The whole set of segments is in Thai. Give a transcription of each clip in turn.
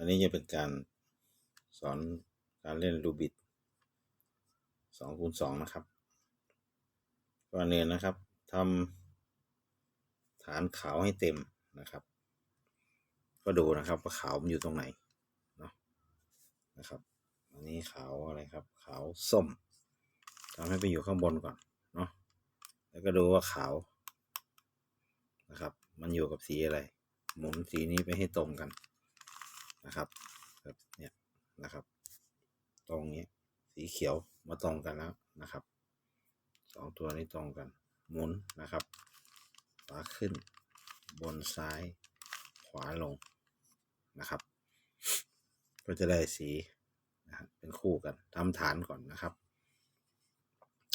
อันนี้จะเป็นการสอนการเล่นรูบิดสองคูณสองนะครับก่อนอื่นนะครับทำฐานขาวให้เต็มนะครับ ก็ดูนะครับว่าขาวมันอยู่ตรงไหนเนาะนะครับอันนี้ขาวอะไรครับ ขาวส้มทำให้ไปอยู่ข้างบนก่อนเนาะแล้วก็ดูว่าขาวนะครับ มันอยู่กับสีอะไร หมุนสีนี้ไปให้ตรงกัน นะครับแบบเนี่ยนะครับ ตรงนี้สีเขียวมาตรงกันแล้วนะครับสองตัวนี้ตรงกัน หมุนนะครับ ขวาขึ้น บนซ้าย ขวาลงนะครับ ก็จะได้สีนะครับเป็นคู่กันทำฐานก่อนนะครับ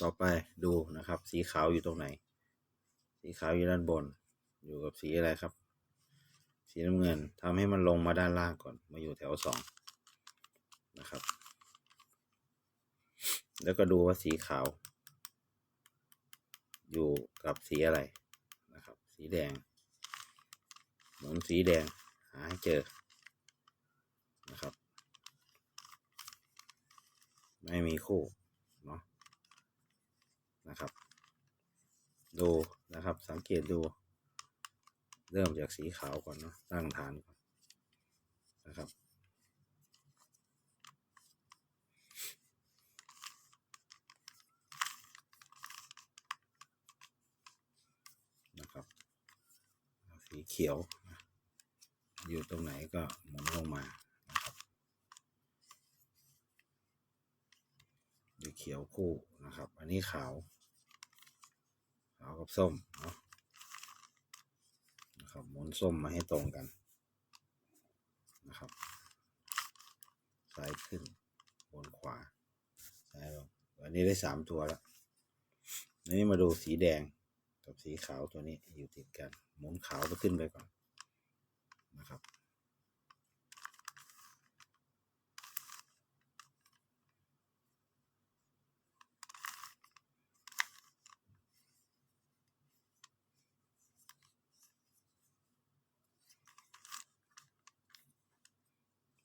ต่อไปดูนะครับ สีขาวอยู่ตรงไหน สีขาวอยู่ด้านบน อยู่กับสีอะไรครับ สีน้ำเงินทำให้มันลงมาด้านล่างก่อน มาอยู่แถวสองนะครับ แล้วก็ดูว่าสีขาว อยู่กับสีอะไรนะครับ สีแดง หมุนสีแดงหาให้เจอนะครับ ไม่มีคู่เนาะนะครับ ดูนะครับสังเกตดู เริ่มจากสีขาวก่อนเนาะตั้งฐานก่อนนะครับ นะครับสีเขียวนะอยู่ตรงไหนก็หมุนลงมานะครับสีเขียวคู่นะครับ อันนี้ขาวขาวกับส้มเนาะ นะครับหมุนส้มมาให้ตรงกันนะครับ ซ้ายขึ้นบนขวาซ้ายลงอันนี้ได้สามตัวแล้วอันนี้มาดูสีแดงกับสีขาวตัวนี้อยู่ติดกันหมุนขาวไปขึ้นไปก่อนนะครับ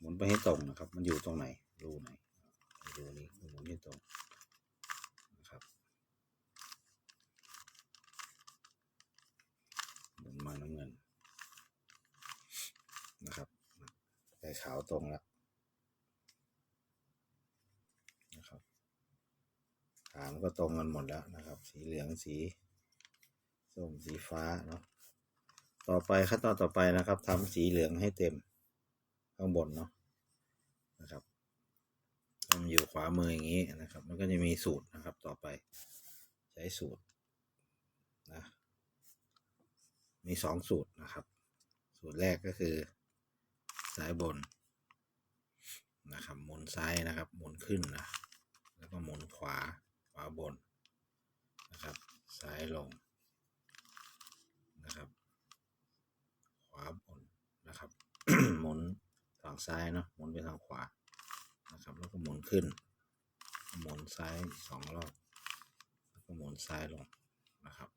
มุนไปให้ตรงนะครับ มันอยู่ตรงไหนรูไหนรูนี้หมุนให้ตรงนะครับหมุนมาน้ำเงินนะครับไก่ขาวตรงแล้วนะครับฐานก็ตรงกันหมดแล้วนะครับ สีเหลืองสีส้มสีฟ้าเนาะต่อไปขั้นตอนต่อไปนะครับทำสีเหลืองให้เต็มข้างบนเนาะ นะครับทำอยู่ขวามืออย่างนี้นะครับ มันก็จะมีสูตรนะครับต่อไป ใช้สูตรนะมีสองสูตรนะครับ สูตรแรกก็คือซ้ายบนนะครับหมุนซ้ายนะครับหมุนขึ้นนะแล้วก็หมุนขวาขวาบนนะครับ ซ้ายลงนะครับ ขวาบนนะครับหมุน ฝั่งซ้ายเนาะหมุนไปทางขวานะครับ แล้วก็หมุนขึ้น หมุนซ้ายสองรอบ แล้วก็หมุนซ้ายลงนะครับ